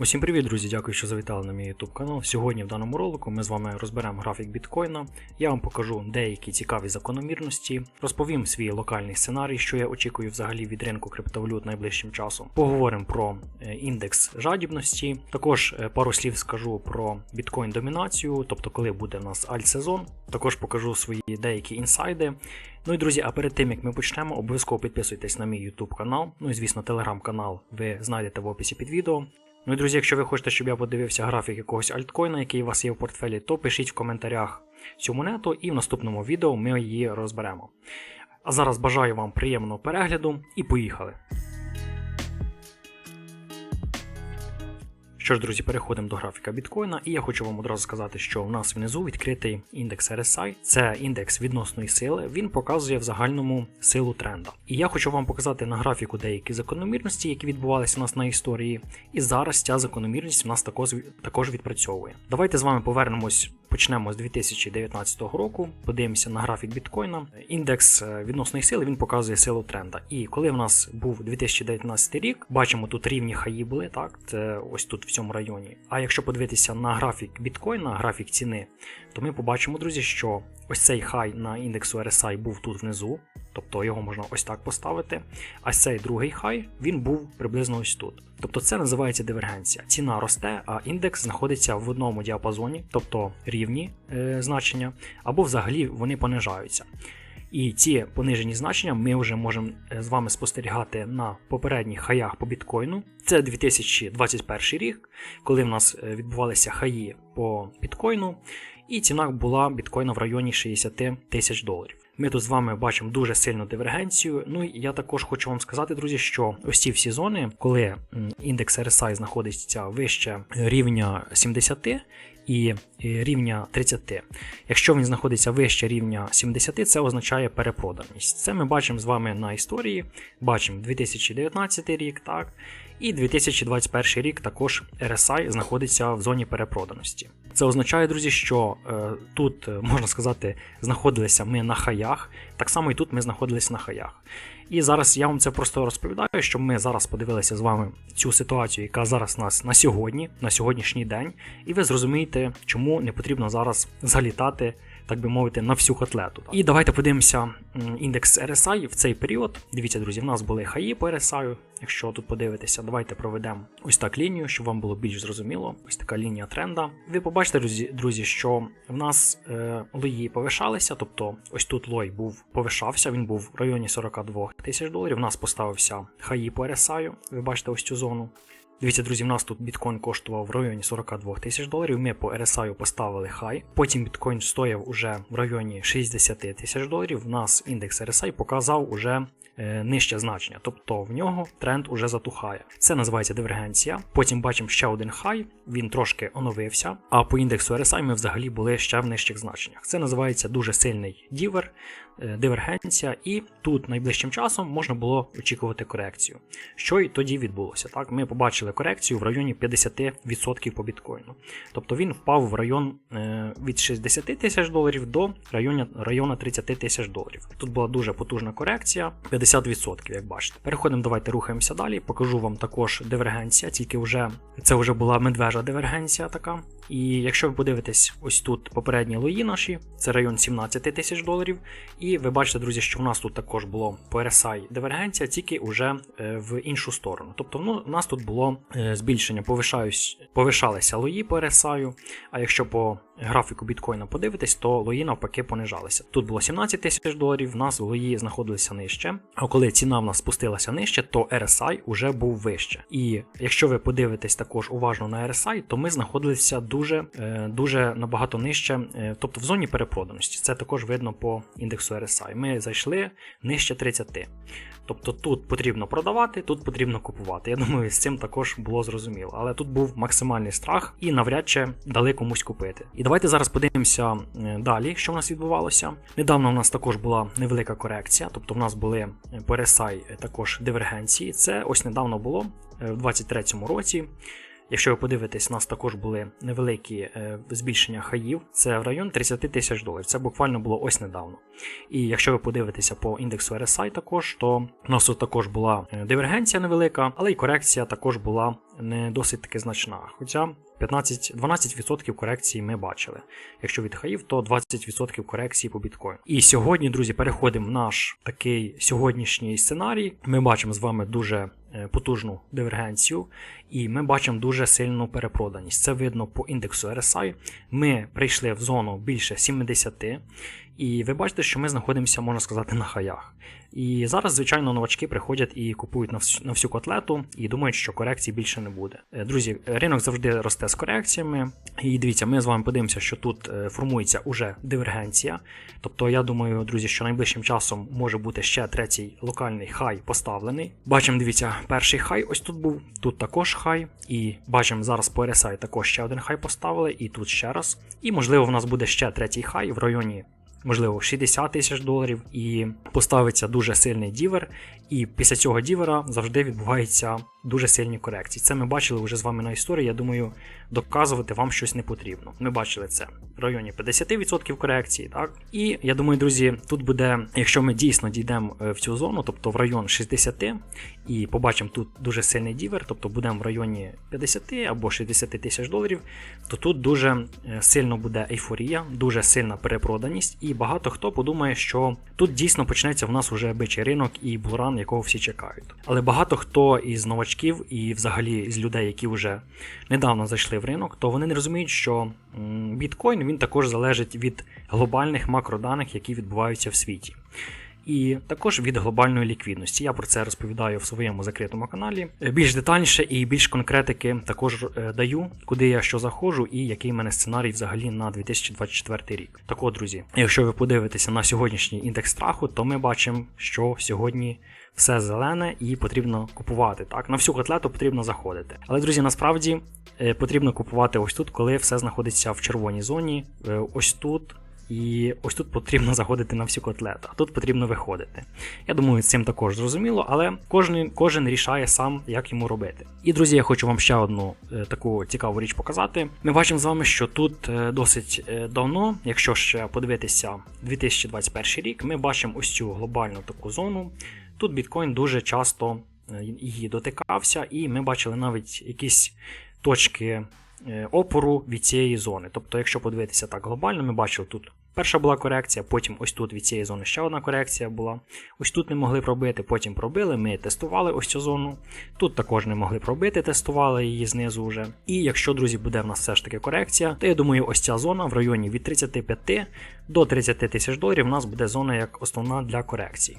Усім привіт, друзі! Дякую, що завітали на мій YouTube канал. Сьогодні в даному ролику ми з вами розберемо графік біткоїна. Я вам покажу деякі цікаві закономірності, розповім свій локальний сценарій, що я очікую взагалі від ринку криптовалют найближчим часом. Поговоримо про е, індекс жадібності. Також е, пару слів скажу про біткоін домінацію, тобто коли буде в нас альт-сезон. Також покажу свої деякі інсайди. Ну і друзі, а перед тим як ми почнемо, обов'язково підписуйтесь на мій YouTube канал. Ну і звісно, телеграм-канал ви знайдете в описі під відео. Ну і друзі, якщо ви хочете, щоб я подивився графік якогось альткоїна, який у вас є в портфелі, то пишіть в коментарях цю монету і в наступному відео ми її розберемо. А зараз бажаю вам приємного перегляду і поїхали! Що ж, друзі, переходимо до графіка біткоїна, і я хочу вам одразу сказати, що у нас внизу відкритий індекс RSI, це індекс відносної сили. Він показує в загальному силу тренда. І я хочу вам показати на графіку деякі закономірності, які відбувалися у нас на історії. І зараз ця закономірність в нас також, також відпрацьовує. Давайте з вами повернемось. Почнемо з 2019 року, подивимося на графік біткоїна. Індекс е, відносної сили він показує силу тренда. І коли в нас був 2019 рік, бачимо тут рівні хаї були, так, це ось тут в цьому районі. А якщо подивитися на графік біткоїна, графік ціни, то ми побачимо, друзі, що ось цей хай на індексу RSI був тут внизу, тобто його можна ось так поставити. А цей другий хай він був приблизно ось тут. Тобто це називається дивергенція. Ціна росте, а індекс знаходиться в одному діапазоні, тобто рівні е, значення, або взагалі вони понижаються. І ці понижені значення ми вже можемо з вами спостерігати на попередніх хаях по біткоїну. Це 2021 рік, коли в нас відбувалися хаї по біткоїну, і ціна була біткоїна в районі 60 тисяч доларів. Ми тут з вами бачимо дуже сильну дивергенцію. Ну і я також хочу вам сказати, друзі, що ось ці всі зони, коли індекс RSI знаходиться вище рівня 70 і рівня 30. Якщо він знаходиться вище рівня 70, це означає перепроданість. Це ми бачимо з вами на історії. Бачимо 2019 рік, так. І 2021 рік також RSI знаходиться в зоні перепроданості. Це означає, друзі, що е, тут, можна сказати, знаходилися ми на хаях, так само і тут ми знаходилися на хаях. І зараз я вам це просто розповідаю, щоб ми зараз подивилися з вами цю ситуацію, яка зараз у нас на сьогодні, на сьогоднішній день, і ви зрозумієте, чому не потрібно зараз залітати. Так би мовити, на всю котлету. І давайте подивимося індекс RSI в цей період. Дивіться, друзі, в нас були хаї по RSI. Якщо тут подивитися, давайте проведемо ось так лінію, щоб вам було більш зрозуміло. Ось така лінія тренда. Ви побачите, друзі, що в нас е, лої повишалися, тобто ось тут лой був повишався, він був в районі 42 тисяч доларів. У нас поставився хаї по RSI, ви бачите ось цю зону. Дивіться, друзі, в нас тут біткоін коштував в районі 42 тисяч доларів. Ми по RSI поставили хай. Потім біткоін стояв уже в районі 60 тисяч доларів. У нас індекс RSI показав уже е, нижче значення, тобто в нього тренд уже затухає. Це називається дивергенція. Потім бачимо ще один хай, він трошки оновився. А по індексу RSI ми взагалі були ще в нижчих значеннях. Це називається дуже сильний дівер. Дивергенція, і тут найближчим часом можна було очікувати корекцію. Що і тоді відбулося. Так, Ми побачили корекцію в районі 50% по біткоїну. Тобто він впав в район е, від 60 тисяч доларів до району, району 30 тисяч доларів. Тут була дуже потужна корекція, 50%, як бачите. Переходимо, давайте рухаємося далі. Покажу вам також дивергенція, тільки вже це вже була медвежа дивергенція така. І якщо ви подивитесь, ось тут попередні лої наші, це район 17 тисяч доларів. І ви бачите, друзі, що в нас тут також було по RSI дивергенція, тільки вже в іншу сторону. Тобто ну, у нас тут було збільшення, повишалися лої по RSI, а якщо по графіку біткоїна подивитись, то лої навпаки понижалися. Тут було 17 тисяч доларів, в нас лої знаходилися нижче. А коли ціна в нас спустилася нижче, то RSI вже був вище. І якщо ви подивитесь також уважно на RSI, то ми знаходилися дуже дуже набагато нижче, тобто в зоні перепроданості. Це також видно по індексу RSI. Ми зайшли нижче 30. Тобто тут потрібно продавати, тут потрібно купувати. Я думаю, з цим також було зрозуміло. Але тут був максимальний страх і навряд чи дали комусь купити. І давайте зараз подивимося далі, що в нас відбувалося. Недавно в нас також була невелика корекція, тобто в нас були RSI також дивергенції. Це ось недавно було в 2023 році. Якщо ви подивитесь, у нас також були невеликі е, збільшення хаїв. Це в район 30 тисяч доларів. Це буквально було ось недавно. І якщо ви подивитеся по індексу RSI також, то у нас тут також була е, дивергенція невелика, але й корекція також була не досить таки значна. Хоча 15, 12% корекції ми бачили. Якщо від хаїв, то 20% корекції по біткоїну. І сьогодні, друзі, переходимо в наш такий сьогоднішній сценарій. Ми бачимо з вами дуже потужну дивергенцію, і ми бачимо дуже сильну перепроданість. Це видно по індексу RSI. Ми прийшли в зону більше 70, і ви бачите, що ми знаходимося, можна сказати, на хаях. І зараз, звичайно, новачки приходять і купують на всю, на всю котлету і думають, що корекцій більше не буде. Е, Друзі, ринок завжди росте з корекціями. І дивіться, ми з вами подивимося, що тут е, формується уже дивергенція. Тобто, я думаю, друзі, що найближчим часом може бути ще третій локальний хай поставлений. Бачимо, дивіться, перший хай ось тут був, тут також хай. І бачимо зараз по RSI також ще один хай поставили, і тут ще раз. І можливо, в нас буде ще третій хай в районі можливо 60 тисяч доларів, і поставиться дуже сильний дівер. І після цього дівера завжди відбуваються дуже сильні корекції. Це ми бачили вже з вами на історії. Я думаю, доказувати вам щось не потрібно. Ми бачили це в районі 50% корекції. Так і я думаю, друзі, тут буде, якщо ми дійсно дійдемо е, в цю зону, тобто в район 60, і побачимо тут дуже сильний дівер, тобто будемо в районі 50 або 60 тисяч доларів, то тут дуже е, сильно буде ейфорія, дуже сильна перепроданість, і багато хто подумає, що тут дійсно почнеться в нас уже бичий ринок і буран, якого всі чекають. Але багато хто із новачків і взагалі з людей, які вже недавно зайшли в ринок, то вони не розуміють, що біткоін він також залежить від глобальних макроданих, які відбуваються в світі. І також від глобальної ліквідності. Я про це розповідаю в своєму закритому каналі. Е, Більш детальніше і більш конкретики також е, даю, куди я що заходжу, і який в мене сценарій взагалі на 2024 рік. Так от, друзі, якщо ви подивитеся на сьогоднішній індекс страху, то ми бачимо, що сьогодні все зелене і потрібно купувати. Так, на всю котлету потрібно заходити. Але, друзі, насправді е, потрібно купувати ось тут, коли все знаходиться в червоній зоні. Ось тут. І ось тут потрібно заходити на всю котлету, а тут потрібно виходити. Я думаю, цим також зрозуміло, але кожен кожен рішає сам, як йому робити. І друзі, я хочу вам ще одну е, таку цікаву річ показати. Ми бачимо з вами, що тут е, досить е, давно, якщо ще подивитися 2021 рік, ми бачимо ось цю глобальну таку зону. Тут біткоін дуже часто е, її дотикався, і ми бачили навіть якісь точки е, опору від цієї зони. Тобто, якщо подивитися так глобально, ми бачили тут. Перша була корекція, потім ось тут від цієї зони ще одна корекція була. Ось тут не могли пробити, потім пробили. Ми тестували ось цю зону. Тут також не могли пробити, тестували її знизу вже. І якщо, друзі, буде в нас все ж таки корекція, то я думаю, ось ця зона в районі від 35 до 30 тисяч доларів у нас буде зона як основна для корекції.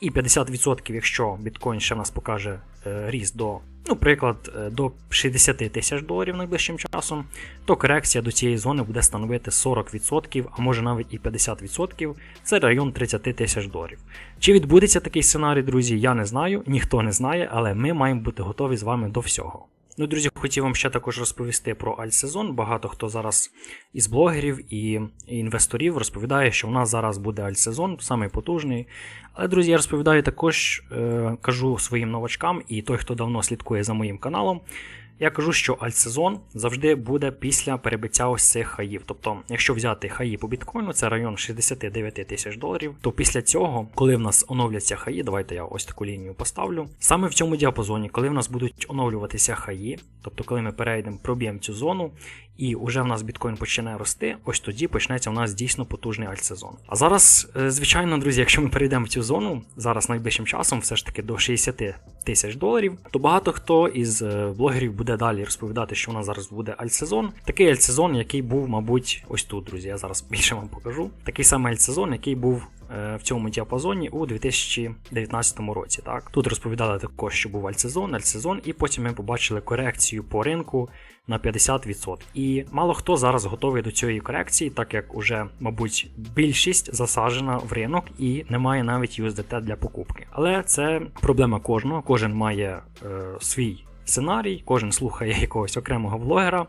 І 50%, якщо біткоін ще в нас покаже е, ріст до, ну, приклад, е, до 60 тисяч доларів найближчим часом, то корекція до цієї зони буде становити 40%, а може навіть і 50%. Це район 30 тисяч доларів. Чи відбудеться такий сценарій, друзі, я не знаю, ніхто не знає, але ми маємо бути готові з вами до всього. Ну, друзі, хотів вам ще також розповісти про альтсезон. Багато хто зараз із блогерів і інвесторів розповідає, що у нас зараз буде альтсезон, самий потужний. Але, друзі, я розповідаю також, е, кажу своїм новачкам і той, хто давно слідкує за моїм каналом. Я кажу, що альтсезон завжди буде після перебиття ось цих хаїв. Тобто, якщо взяти хаї по біткоїну, це район 69 тисяч доларів, то після цього, коли в нас оновляться хаї, давайте я ось таку лінію поставлю. Саме в цьому діапазоні, коли в нас будуть оновлюватися хаї, тобто коли ми перейдемо, проб'ємо цю зону, і вже в нас біткоін почне рости, ось тоді почнеться в нас дійсно потужний альтсезон. А зараз, е, звичайно, друзі, якщо ми перейдемо в цю зону, зараз найближчим часом, все ж таки до 60 тисяч доларів, то багато хто із е, блогерів буде далі розповідати, що у нас зараз буде альтсезон. Такий альтсезон, який був, мабуть, ось тут, друзі. Я зараз більше вам покажу. Такий самий альтсезон, який був е, в цьому діапазоні у 2019 році. Так Тут розповідали також, що був альтсезон, альтсезон, і потім ми побачили корекцію по ринку на 50%. І мало хто зараз готовий до цієї корекції, так як уже, мабуть, більшість засаджена в ринок і немає навіть USDT для покупки. Але це проблема кожного, кожен має е, свій сценарій, кожен слухає якогось окремого влогера.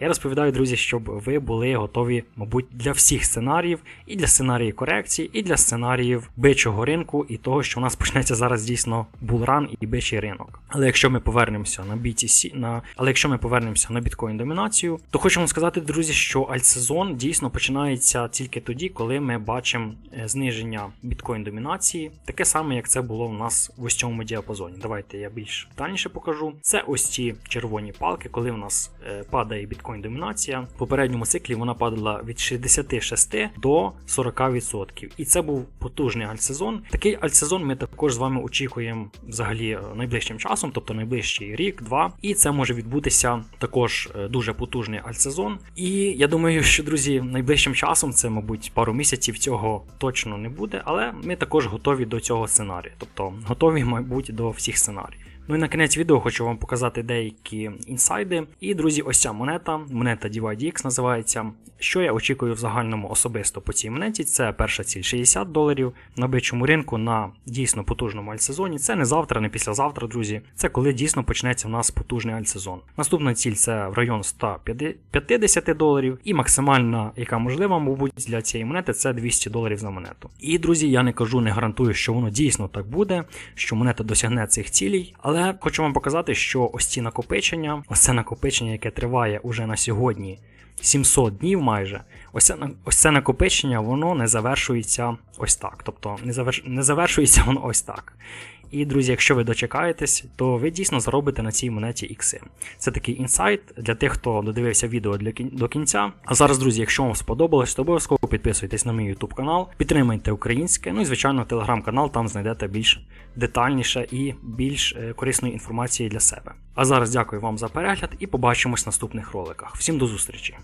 Я розповідаю, друзі, щоб ви були готові, мабуть, для всіх сценаріїв, і для сценаріїв корекції, і для сценаріїв бичого ринку, і того, що у нас почнеться зараз дійсно булран і бичий ринок. Але якщо ми повернемося на BTC, на але якщо ми повернемося на біткоін домінацію, то хочу вам сказати, друзі, що альтсезон дійсно починається тільки тоді, коли ми бачимо е, зниження біткоін домінації, таке саме, як це було у нас в ось цьому діапазоні. Давайте я більш детальніше покажу. Це ось ці червоні палки, коли у нас е, падає біткоін домінація. В попередньому циклі вона падала від 66 до 40%. І це був потужний альтсезон. Такий альтсезон ми також з вами очікуємо взагалі е, найближчим часом, тобто найближчий рік, два. І це може відбутися також е, дуже потужний альтсезон. І я думаю, що друзі, найближчим часом це, мабуть, пару місяців цього точно не буде, але ми також готові до цього сценарію, тобто готові, мабуть, до всіх сценаріїв. Ну і на кінець відео хочу вам показати деякі інсайди. І, друзі, ось ця монета, монета DYDX називається. Що я очікую в загальному особисто по цій монеті? Це перша ціль 60 доларів на бичому ринку на дійсно потужному альтсезоні. Це не завтра, не післязавтра, друзі. Це коли дійсно почнеться в нас потужний альтсезон. Наступна ціль це в район 150 доларів, і максимальна, яка можлива, мабуть, для цієї монети, це 200 доларів за монету. І, друзі, я не кажу, не гарантую, що воно дійсно так буде, що монета досягне цих цілей. Але хочу вам показати, що ось ці накопичення, ось це накопичення, яке триває уже на сьогодні 700 днів майже, ось це, ось це накопичення, воно не завершується ось так. Тобто не завершується воно ось так. І, друзі, якщо ви дочекаєтесь, то ви дійсно заробите на цій монеті ікси. Це такий інсайт для тих, хто додивився відео для кін... до кінця. А зараз, друзі, якщо вам сподобалось, то обов'язково підписуйтесь на мій YouTube канал, підтримайте українське, ну і звичайно телеграм-канал, там знайдете більш детальніше і більш е, корисної інформації для себе. А зараз дякую вам за перегляд і побачимось в наступних роликах. Всім до зустрічі!